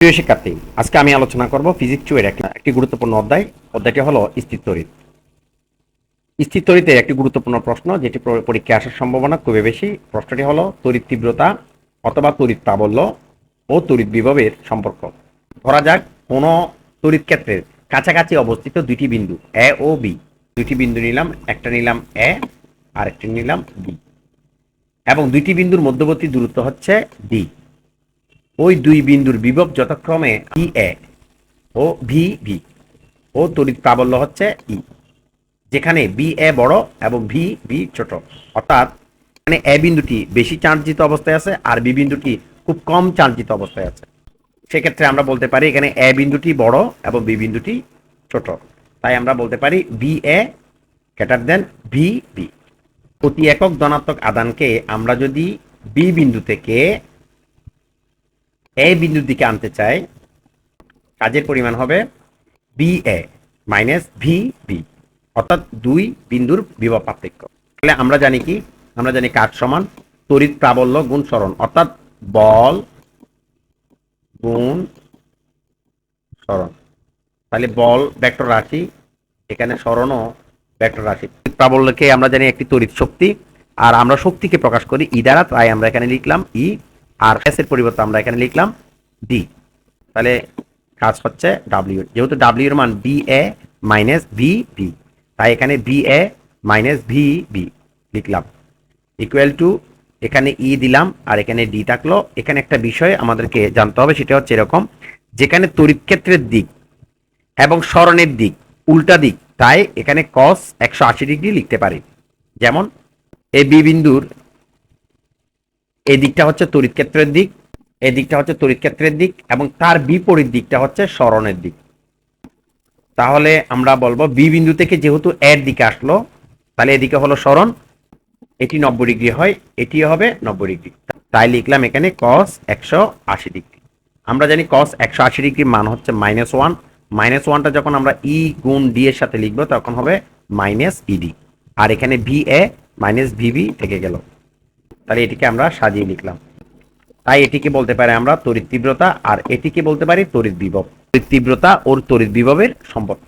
প্রিয় শিক্ষার্থী, আজকে আমি আলোচনা করব ফিজিক্স টু এর একটি গুরুত্বপূর্ণ অধ্যায়। অধ্যায়টি হলো স্থির তড়িৎ। স্থির তড়িতের একটি গুরুত্বপূর্ণ প্রশ্ন, যেটি পরীক্ষায় আসার সম্ভাবনা খুবই বেশি। প্রশ্নটি হলো, তড়িৎ তীব্রতা অথবা তড়িৎ প্রাবল্য ও তড়িৎ বিভবের সম্পর্ক। ধরা যাক, কোনো তড়িৎ ক্ষেত্রের কাছাকাছি অবস্থিত দুইটি বিন্দু, এ ও বি। দুইটি বিন্দু নিলাম, একটা নিলাম এ আর একটি নিলাম বি। এবং দুইটি বিন্দুর মধ্যবর্তী দূরত্ব হচ্ছে ডি ওই দুই বিন্দুর বিভব যথাক্রমে ই এ ও ভি ভি। ও তড়িৎ প্রাবল্য হচ্ছে ই, যেখানে বি এ বড় এবং ভি ভি ছোট। অর্থাৎ এখানে এ বিন্দুটি বেশি চার্জিত অবস্থায় আছে আর বি বিন্দুটি খুব কম চার্জিত অবস্থায় আছে। সেক্ষেত্রে আমরা বলতে পারি এখানে এ বিন্দুটি বড় এবং বি বিন্দুটি ছোট। তাই আমরা বলতে পারি B A greater than V B প্রতি একক ধনাত্মক আদানকে আমরা যদি বি বিন্দু থেকে এ বিন্দুর দিকে আনতে চাই, কাজের পরিমাণ হবে B A minus V B অর্থাৎ দুই বিন্দুর বিভব পার্থক্য। তাহলে আমরা জানি কি? আমরা জানি কাজ সমান তড়িৎ প্রাবল্য গুণ সরণ অর্থাৎ বল গুণ সরণ তাহলে বল ভেক্টর রাশি, এখানে সরণও ভেক্টর রাশি। প্রাবল্যকে আমরা জানি একটি তড়িৎ শক্তি, আর আমরা শক্তিকে প্রকাশ করি ই দ্বারা, তাই আমরা এখানে লিখলাম ই আর এস এর পরিবর্তে আমরা এখানে লিখলাম ডি তাহলে কাজ হচ্ছে ডাব্লিউ যেহেতু ডাব্লিউ এর মান B A minus V B তাই এখানে B A minus V B লিখলাম। ইকুয়াল টু এখানে ই দিলাম আর এখানে ডি থাকল। এখানে একটা বিষয় আমাদেরকে জানতে হবে, সেটা হচ্ছে এরকম, যেখানে তড়িৎ ক্ষেত্রের দিক এবং স্মরণের দিক উল্টা দিক, তাই এখানে কস একশো আশি ডিগ্রি লিখতে পারি। যেমন এই বি বিন্দুর এই দিকটা হচ্ছে তড়িৎ ক্ষেত্রের দিক, এই দিকটা হচ্ছে তড়িৎ ক্ষেত্রের দিক এবং তার বিপরীত দিকটা হচ্ছে স্মরণের দিক। তাহলে আমরা বলব বি বিন্দু থেকে যেহেতু এর দিকে আসলো, তাহলে এদিকে হলো স্মরণ, এটি নব্বই ডিগ্রি হয় এটি হবে নব্বই ডিগ্রি। তাই লিখলাম এখানে কস একশো আশি ডিগ্রি। আমরা জানি কস একশো আশি ডিগ্রি মান হচ্ছে মাইনাস ওয়ান মাইনাস ওয়ানটা যখন আমরা ই গুণ ডি এর সাথে লিখব তখন হবে মাইনাস ইডি আর এখানে ভি এ মাইনাস ভিবি থেকে গেল। তাহলে এটিকে আমরা সাজিয়ে লিখলাম। তাই এটিকে বলতে পারি আমরা তড়িৎ তীব্রতা আর এটিকে বলতে পারি তড়িৎ বিভব। তড়িৎ তীব্রতা ওর তড়িৎ বিভবের সম্পর্ক।